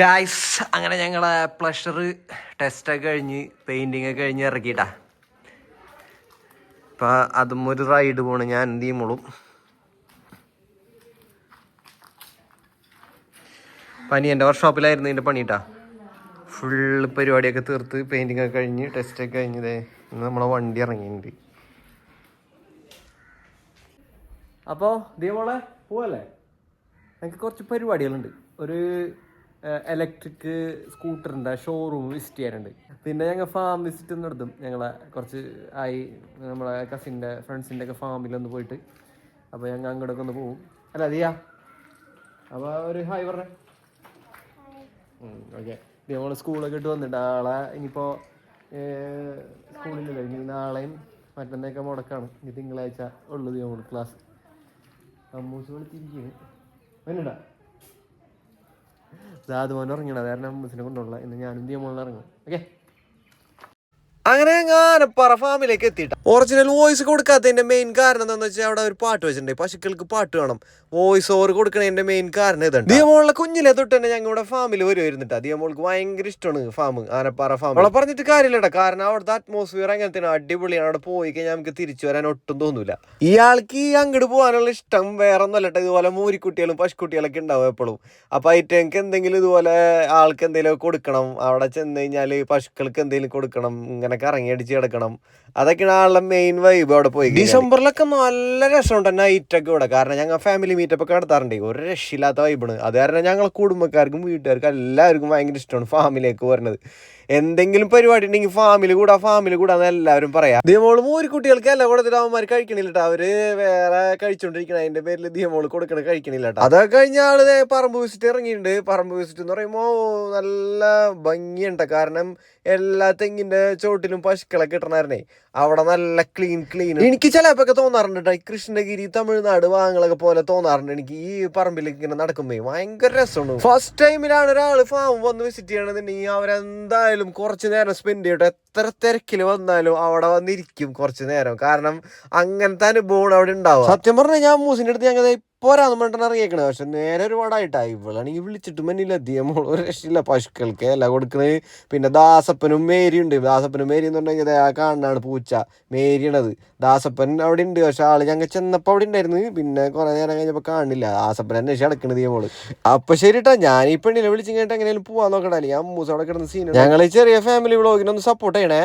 Guys അങ്ങനെ ഞങ്ങളെ pleasure ടെസ്റ്റൊക്കെ കഴിഞ്ഞ് പെയിന്റിങ് ഒക്കെ കഴിഞ്ഞ് ഇറക്കിയിട്ടാ. ഇപ്പം അതും ഒരു റൈഡ് പോണ് ഞാൻ എന്ത് ചെയ്യുമ്പോളും പനി എന്റെ വർക്ക്ഷോപ്പിലായിരുന്നു ഇതിന്റെ പണിയിട്ടാ ഫുള്ള് പരിപാടിയൊക്കെ തീർത്ത് പെയിന്റിങ് ഒക്കെ കഴിഞ്ഞ് ടെസ്റ്റൊക്കെ കഴിഞ്ഞതേ ഇന്ന് നമ്മളെ വണ്ടി ഇറങ്ങിയിട്ടുണ്ട്. അപ്പോൾ ദീപോളെ പോവല്ലേ? എനിക്ക് കുറച്ച് പരിപാടികളുണ്ട്. ഒരു ഇലക്ട്രിക് സ്കൂട്ടറിന്റെ ഷോറൂം വിസിറ്റ് ചെയ്യാനുണ്ട്. പിന്നെ ഞങ്ങൾ ഫാം വിസിറ്റ് നടത്തും. ഞങ്ങളെ കുറച്ച് ആയി നമ്മളെ കസിന്റെ ഫ്രണ്ട്സിന്റെ ഒക്കെ ഫാമിലൊന്ന് പോയിട്ട്. അപ്പോൾ ഞങ്ങൾ അങ്ങോട്ടൊക്കെ ഒന്ന് പോവും. അല്ല അതെയാ അപ്പോൾ ഒരു ഹായ് പറഞ്ഞേ. ഓക്കെ നമ്മൾ സ്കൂളൊക്കെ ഇട്ട് വന്നിട്ട് നാളെ ഇനിയിപ്പോൾ സ്കൂളിലല്ലോ ഇനി നാളെയും മറ്റന്നേക്കെ മുടക്കാണ്. ഇനി തിങ്കളാഴ്ച ഉള്ളത് നമ്മൾ ക്ലാസ് അമ്മൂസ് വിളിച്ചിരിക്കുന്നു വന്നിട്ടാ അത് മോൻ ഇറങ്ങണം കാരണം മുസ്ലിം കൊണ്ടുള്ള ഇന്ന് ഞാനും ദിയമോളിൽ ഇറങ്ങും ഓക്കെ അങ്ങനെ ഞാനപ്പാറ ഫാമിലേക്ക് എത്തിയിട്ട. ഒറിജിനൽ വോയിസ് കൊടുക്കാത്തതിന്റെ മെയിൻ കാരണം എന്താണെന്ന് വെച്ചാൽ അവിടെ ഒരു പാട്ട് വെച്ചിട്ടുണ്ട്. പശുക്കൾക്ക് പാട്ട് വേണം. വോയിസ് ഓവർ കൊടുക്കണതിന്റെ മെയിൻ കാരണം ഇതാണ് ദിയമോളിലെ കുഞ്ഞിലെ തൊട്ട് തന്നെ ഞങ്ങളുടെ ഫാമിൽ വരുമായിരുന്നിട്ടാ ദിയമോൾക്ക് ഭയങ്കര ഇഷ്ടമാണ് ഫാം ആനപ്പാറ ഫാം അവളെ പറഞ്ഞിട്ട് കാര്യമില്ലട. കാരണം അവിടുത്തെ അറ്റ്മോസ്ഫിയർ അങ്ങനത്തെ അടിപൊളിയാണ്. അവിടെ പോയി കഴിഞ്ഞാൽ നമുക്ക് തിരിച്ചു വരാൻ ഒട്ടും തോന്നൂല. ഇയാൾക്ക് ഈ അങ്ങോട്ട് പോകാനുള്ള ഇഷ്ടം വേറെ ഒന്നല്ലട്ടെ ഇതുപോലെ മൂരിക്കുട്ടികളും പശുക്കുട്ടികളൊക്കെ ഉണ്ടാവും എപ്പോഴും അപ്പൊ ഐറ്റങ്ങൾക്ക് എന്തെങ്കിലും ഇതുപോലെ ആൾക്ക് എന്തെങ്കിലും കൊടുക്കണം. അവിടെ ചെന്ന് കഴിഞ്ഞാൽ പശുക്കൾക്ക് എന്തെങ്കിലും കൊടുക്കണം. ഇങ്ങനെ അടിച്ച് കിടക്കണം. അതൊക്കെയാണ് ആളുടെ മെയിൻ വൈബ് അവിടെ പോയി ഡിസംബറിലൊക്കെ നല്ല രസമുണ്ട് നൈറ്റൊക്കെ ഇവിടെ. കാരണം ഞങ്ങൾ ഫാമിലി മീറ്റപ്പ് ഒക്കെ നടത്താറുണ്ട്. ഒരു രക്ഷയില്ലാത്ത വൈബാണ് അത് കാരണം ഞങ്ങളെ കുടുംബക്കാർക്കും വീട്ടുകാർക്കും എല്ലാവർക്കും ഭയങ്കര ഇഷ്ടമാണ് ഫാമിലേക്ക് വരുന്നത്. എന്തെങ്കിലും പരിപാടി ഉണ്ടെങ്കിൽ ഫാമിൽ കൂടാ ഫാമിൽ കൂടാന്ന് എല്ലാവരും പറയാം. ദിയമോൾ മൂരി കുട്ടികൾക്ക് എല്ലാം കൊടുത്തിട്ട് അവന്മാർ കഴിക്കണില്ല. അവർ വേറെ കഴിച്ചോണ്ടിരിക്കണ. അതിന്റെ പേരിൽ ദിയമോൾ കൊടുക്കണ കഴിക്കണില്ല. അതൊക്കെ കഴിഞ്ഞ ആൾ പറമ്പ് വിസിറ്റ് ഇറങ്ങിയിട്ടുണ്ട്. പറമ്പ് വിസിറ്റ് എന്ന് പറയുമ്പോ നല്ല ഭംഗിയുണ്ട്. കാരണം എല്ലാ തെങ്ങിന്റെ ചോട്ടിലും പശുക്കളൊക്കെ കിട്ടണായിരുന്നേ. അവിടെ നല്ല ക്ലീൻ ക്ലീൻ എനിക്ക് ചിലപ്പോ തോന്നാറുണ്ട് ട്ടോ. ഈ കൃഷ്ണഗിരി തമിഴ്നാട് ഭാഗങ്ങളൊക്കെ പോലെ തോന്നാറുണ്ട്. എനിക്ക് ഈ പറമ്പിലേക്ക് ഇങ്ങനെ നടക്കുമ്പോ ഭയങ്കര രസമാണ്. ഫസ്റ്റ് ടൈമിലാണ് ഒരാൾ ഫാം വന്ന് വിസിറ്റ് ചെയ്യണമെന്നുണ്ടെങ്കിൽ അവരെന്തായാലും കുറച്ച് നേരം സ്പെൻഡ് ചെയ്യട്ടെ എത്ര തിരക്കിൽ വന്നാലും അവിടെ വന്നിരിക്കും കുറച്ച് നേരം. കാരണം അങ്ങനത്തെ അനുഭവം അവിടെ ഉണ്ടാവും സത്യം പറഞ്ഞാൽ ഞാൻ മൂസിന്റെ അടുത്ത് ഞങ്ങൾ പോരാന്ന് പറഞ്ഞിട്ടാണ് ഇറങ്ങിയേക്കണത് പക്ഷെ നേരെ ഒരുപാടായിട്ടായി ഇവളാണെങ്കിൽ വിളിച്ചിട്ട് മന്നില്ല അധികം ഒരു രക്ഷയില്ല. പശുക്കൾക്ക് എല്ലാം കൊടുക്കണത് പിന്നെ ദാസപ്പനും മേരി ഉണ്ട്. ദാസപ്പനും മേരി എന്ന് പറഞ്ഞാൽ ആ കാണാണ് പൂച്ച. മേരിയണത്. ദാസപ്പൻ അവിടെ ഉണ്ട്. പക്ഷെ ആൾ ഞങ്ങൾ ചെന്നപ്പോൾ അവിടെ ഉണ്ടായിരുന്നു. പിന്നെ കുറെ നേരം കഴിഞ്ഞപ്പോൾ കാണില്ല. ദാസപ്പൻ എന്നെ അടക്കണത് മോൾ. അപ്പൊ ശരി കേട്ടോ ഞാൻ ഈ പെണ്ണിനെ വിളിച്ചു കഴിഞ്ഞിട്ട് എങ്ങനെയാലും പോവാൻ നോക്കട്ടെ ഞാൻ മൂസ് അവിടെ കിടന്ന് സീൻ ഞങ്ങൾ ചെറിയ ഫാമിലി വ്ളോഗിനൊന്ന് സപ്പോർട്ട് ചെയ്യണേ.